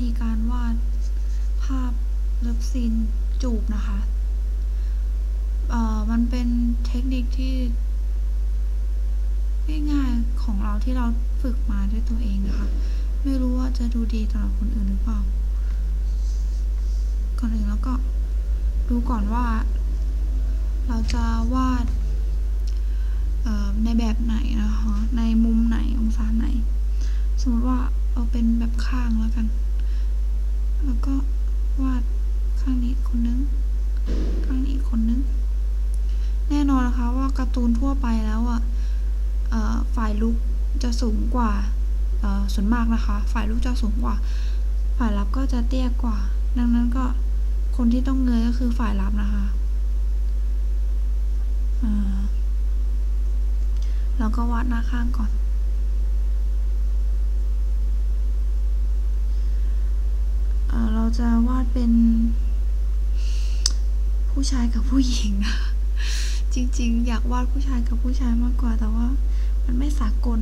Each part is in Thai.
ธีการวาดภาพเลิฟซีนจูบนะคะเอ่อมันเป็นเทคนิคที่ง่ายๆของเราที่เราฝึกมาด้วยตัวเองนะคะ ไม่รู้ว่าจะดูดีสำหรับคนอื่นหรือเปล่า ก่อนอื่นแล้วก็ดูก่อนว่า เราจะวาดในแบบไหนนะคะ ในมุมไหนองศาไหน สมมติว่าเอาเป็นแบบข้างแล้วกัน แล้วก็วาดข้างนี้คนนึง ข้างนี้คนนึง แน่นอนนะคะว่าการ์ตูนทั่วไปแล้วอะฝ่ายลุกจะสูงกว่าส่วนมากนะคะ ฝ่ายลุกจะสูงกว่า ฝ่ายรับก็จะเตี้ยกว่า ดังนั้นก็คนที่ต้องเงยก็คือฝ่ายรับนะคะแล้วก็วาดหน้าข้างก่อน เอ่อเรา จะวาดเป็น ผู้ชายกับผู้หญิง จริง ๆ อยากวาดผู้ชายกับผู้ชายมากกว่า แต่ว่ามันไม่สากล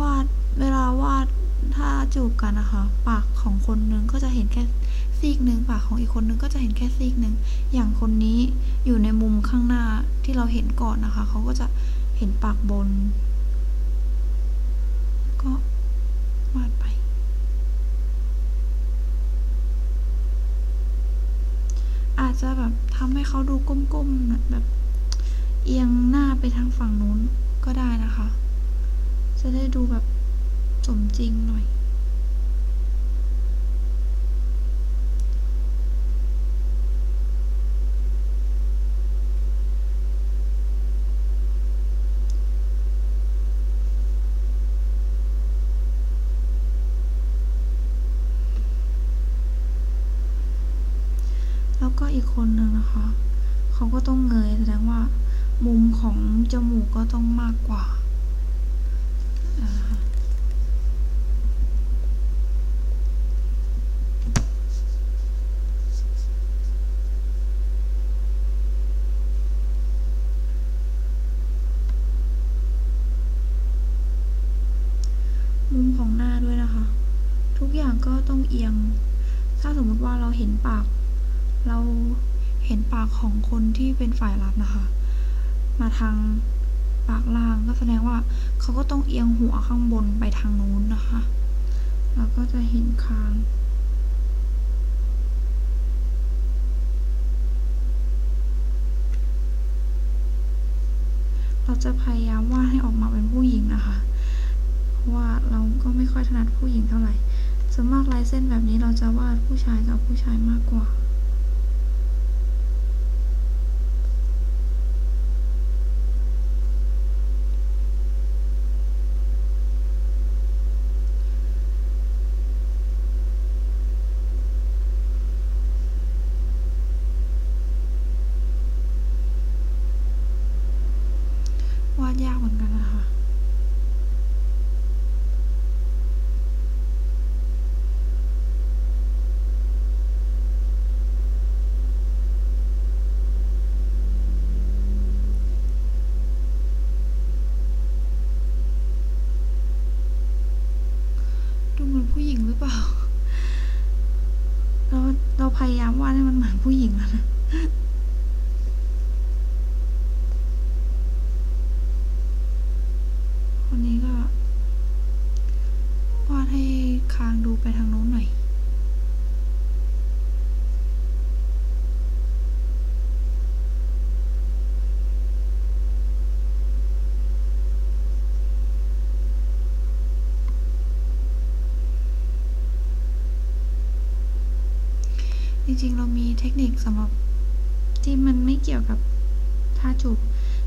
วาดเวลาวาดถ้าจูบกันนะคะ ปากของคนนึงก็จะเห็นแค่ ซีกหนึ่งปากของอีกคนนึงก็จะเห็นแค่ซีกหนึ่งอย่างคนนี้อยู่ในมุมข้างหน้าที่เราเห็นก่อนนะคะ เขาก็จะเห็นปากบน ก็วาดไป อาจจะแบบทำให้เขาดูก้มๆนะแบบเอียงหน้าไปทางฝั่งนู้นก็ได้นะคะ จะได้ดูแบบสมจริงหน่อย แล้วก็อีกคนนึงนะคะ เขาก็ต้องเงยแสดงว่า มุมของจมูกก็ต้องมากกว่า มุมของหน้าด้วยนะคะ ทุกอย่างก็ต้องเอียง ถ้าสมมติว่าเราเห็นปาก เราเห็นปากของคนที่เป็นฝ่ายรับนะคะ มาทางปากล่างก็แสดงว่าเขาก็ต้องเอียงหัวข้างบนไปทางนู้นนะคะแล้วก็จะเห็นคางเราจะพยายามวาดให้ออกมาเป็นผู้หญิงนะคะ เพราะว่าเราก็ไม่ค่อยถนัดผู้หญิงเท่าไหร่ส่วนมากลายเส้นแบบนี้เราจะวาดผู้ชายกับผู้ชายมากกว่า วาดยากเหมือนกันนะคะ ดูเหมือนผู้หญิงหรือเปล่า เราเราพยายามวาดให้มันเหมือนผู้หญิงแล้วนะ คนนี้ก็ วาดให้คางดูไปทางโน้นหน่อย จ ริง ๆ เรามีเทคนิคสำหรับที่มันไม่เกี่ยวกับท่าจูบ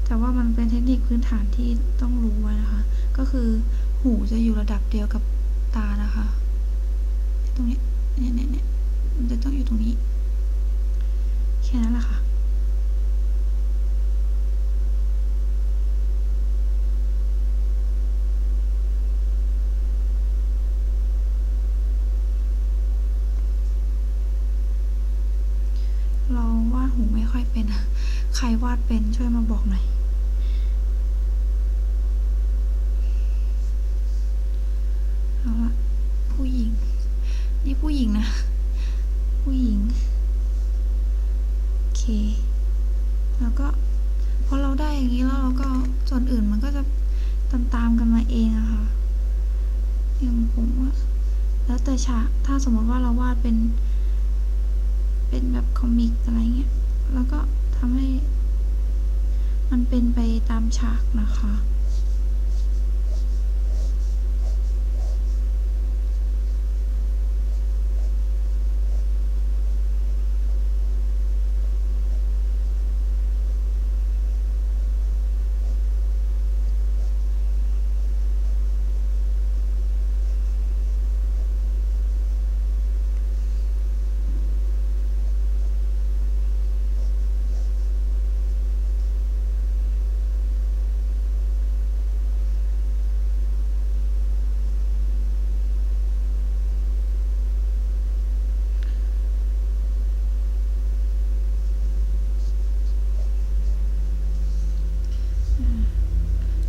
แต่ว่ามันเป็นเทคนิคพื้นฐานที่ต้องรู้ไว้นะคะ ก็คือหูจะอยู่ระดับเดียวกับตานะคะ ตรงนี้เนี่ยเนี่ยเนี่ยมันจะต้องอยู่ตรงนี้ แค่นั้นแหละค่ะ หูไม่ค่อยเป็นอะใค รวาดเป็นช่วยมาบอกหน่อย เอาละผู้หญิง นี่ผู้หญิงนะ ผู้หญิง โอเค แล้วก็พอเราได้อย่างนี้แล้วเราก็ส่วนอื่นมันก็จะตามตามๆกันมาเองอะค่ะอย่างผมว่าแล้วแต่ฉากถ้าสมมติว่าเราวาดเป็น เป็นแบบคอมิกอะไรเงี้ย แล้วก็ ทำให้ มันเป็นไปตามฉากนะคะ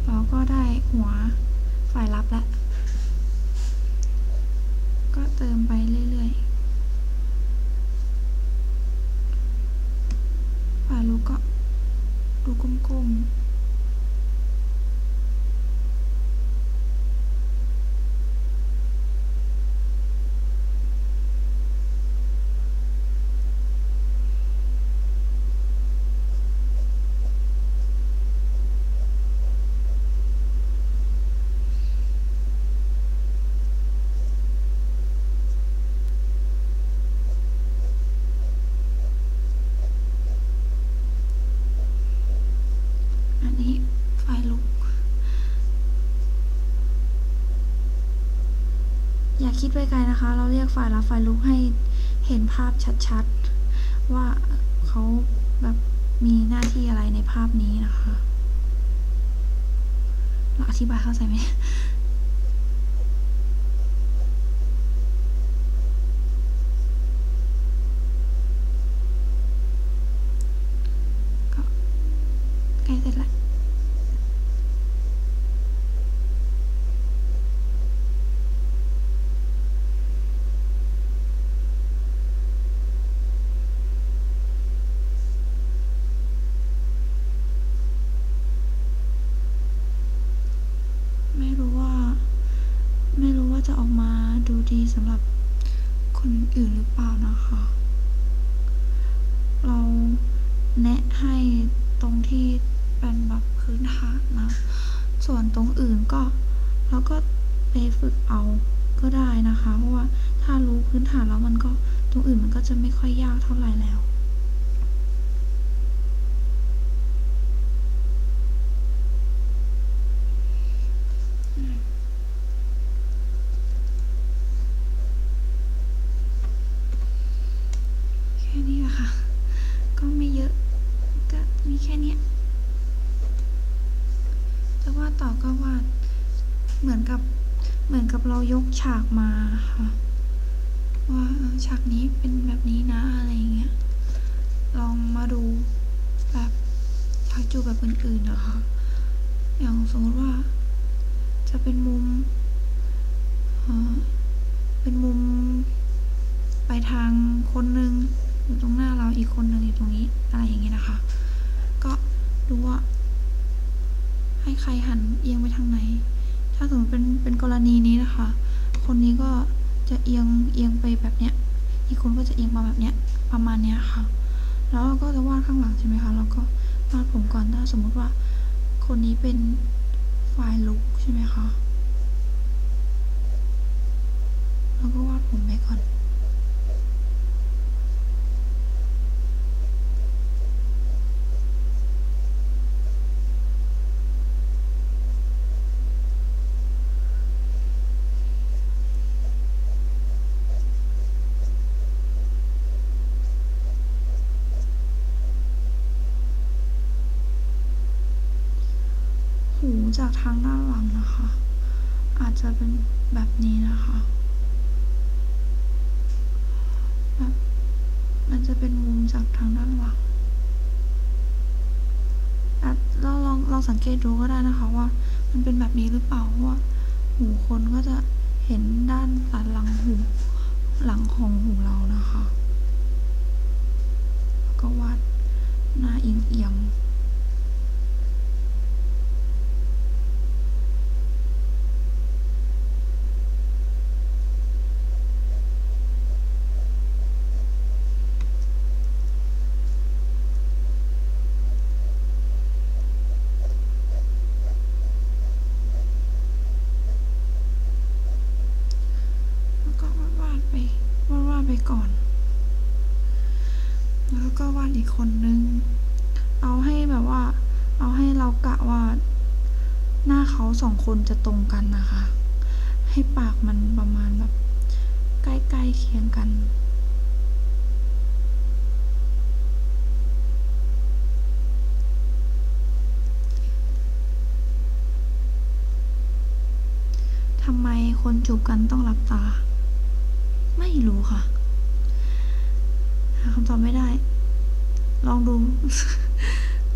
เราก็ได้หัวฝ่ายรับแล้ว ก็เติมไปเรื่อยๆ ฝ่ายรู้ก็ ดูก้มๆ อันนี้ไฟลุก อย่า คิดไปไกลนะคะ เราเรียกฝ่ายรับไฟลุกให้เห็นภาพชัดๆ ว่าเขาแบบมีหน้าที่อะไรในภาพนี้นะคะ เราอธิบายเข้าใจไหมก็ใกล้เสร็จแล้ว ไม่รู้ว่า ไม่รู้ว่าจะออกมาดูดี สำหรับคนอื่นหรือเปล่านะคะ เราแนะให้ตรงที่เป็นแบบพื้นฐานนะ ส่วนตรงอื่นก็เราก็ไปฝึกเอาก็ได้นะคะ เพราะว่าถ้ารู้พื้นฐานแล้วมันก็ตรงอื่นมันก็จะไม่ค่อยยากเท่าไหร่แล้ว แค่นี้อะค่ะ ก็ไม่เยอะ ก็มีแค่เนี้ยจะวาดต่อก็วาด เหมือนกับ เรายกฉากมาค่ะ ว่าฉากนี้เป็นแบบนี้นะอะไรอย่างเงี้ย ลองมาดูแบบฉากจูบแบบอื่นๆนะคะ อย่างสมมติว่า จะเป็นมุมเอ่อเป็นมุมไปทางคนหนึ่งอยู่ตรงหน้าเราอีกคนหนึ่งอยู่ตรงนี้อะไรอย่างเงี้ยนะคะ ก็ดูว่าให้ใครหันเอียงไปทางไหน ถ้าสมมติเป็นเป็นกรณีนี้นะคะ คนนี้ก็จะเอียงเอียงไปแบบเนี้ย อีกคนก็จะเอียงมาแบบเนี้ย ประมาณเนี้ยค่ะ แล้วเราก็จะวาดข้างหลังใช่ไหมคะแล้วก็วาดผมก่อนถ้าสมมุติว่า คนนี้เป็นฝ่ายลุกใช่ไหมคะ หูจากทางด้านหลังนะคะ อาจจะเป็นแบบนี้นะคะแบบมันจะเป็นมุมจากทางด้านหลังเราลองลองสังเกตดูก็ได้นะคะว่า มันเป็นแบบนี้หรือเปล่าว่า หูคนก็จะเห็นด้านสันหลังหูหลังของหูเรานะคะ ก็วาดหน้าเอียง กะว่า หน้าเขาสองคนจะตรงกันนะคะ ให้ปากมันประมาณแบบ ใกล้ๆเคียงกันทำไมคนจูบกันต้องหลับตา ไม่รู้ค่ะหาคำตอบไม่ได้ ลองดู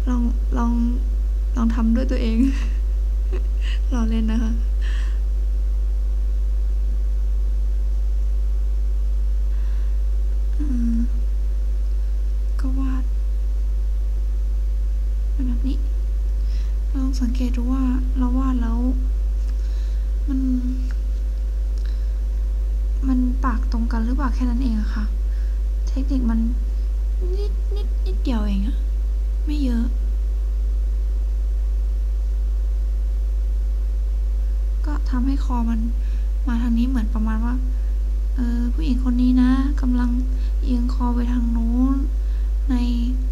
ลองลอง ลองทำด้วยตัวเองรอเล่นนะคะอืมก็วาดเป็นแบบนี้ ลองสังเกตดูว่าเราวาดแล้ว มัน มันปากตรงกันหรือเปล่าแค่นั้นเองอะค่ะ เทคนิคมันนิดนิดนิดเดียวเองอะไม่เยอะ ก็ ทำให้คอมันมาทางนี้เหมือนประมาณว่า เออผู้หญิงคนนี้นะกำลังเอียงคอไปทางโน้น ใน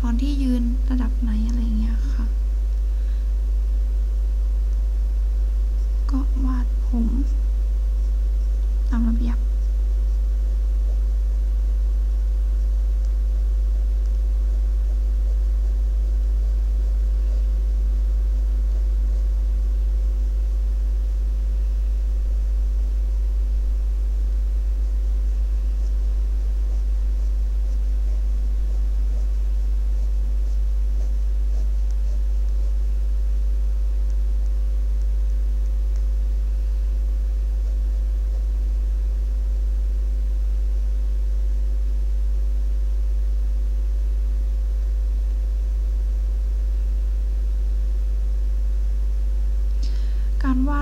ตอนที่ยืนระดับไหนอะไรอย่างเงี้ยค่ะ ก็วาดผมตามระเบียบ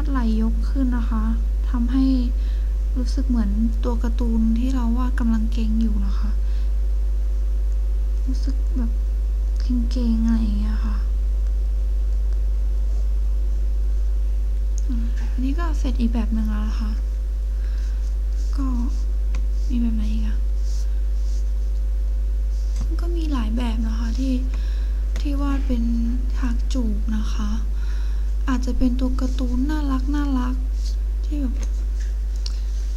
ดไหลยกขึ้นนะคะทำให้รู้สึกเหมือนตัวการ์ตูนที่เราวาดกำลังเก่งอยู่นะคะ รู้สึกแบบเก่งๆอะไรอย่างเงี้ยค่ะอันนี้ก็เสร็จอีกแบบหนึ่งแล้วนะคะ ก็มีแบบไหนอีกอะก็มีหลายแบบนะคะที่ที่วาดเป็นฉากจูบนะคะ อาจจะเป็นตัวการ์ตูนน่ารักน่ารัก ที่แบบ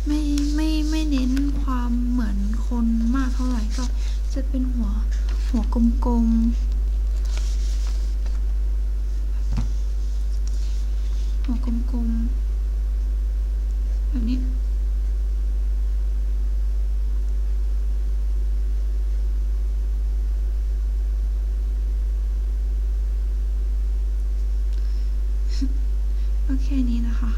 ไม่ไม่ไม่เน้นความเหมือนคนมากเท่าไหร่ก็จะเป็นหัวหัวกลมๆหัวกลมๆแบบนี้ ก็แค่นี้นะคะ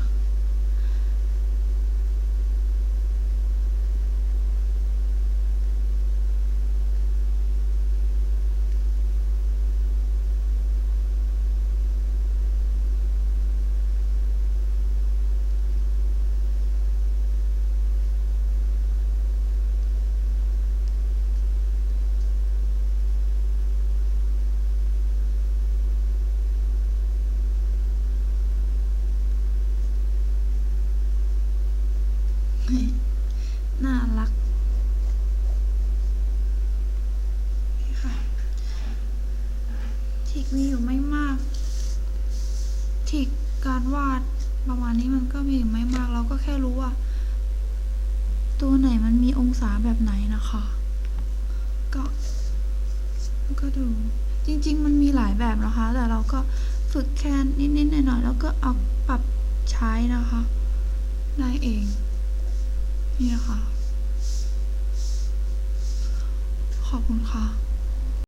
น่ารักนี่ค่ะทิก มีอยู่ไม่มากทิกการวาดประมาณนี้มันก็มีอยู่ไม่มาก เราก็แค่รู้ว่า ตัวไหนมันมีองศาแบบไหนนะคะ ก็ก็ดู จริง ๆ มันมีหลายแบบนะคะ แต่เราก็ฝึกแค่นิดๆหน่อยๆแล้วก็เอาปรับใช้นะคะ ได้เอง นี่นะคะ ขอบคุณค่ะ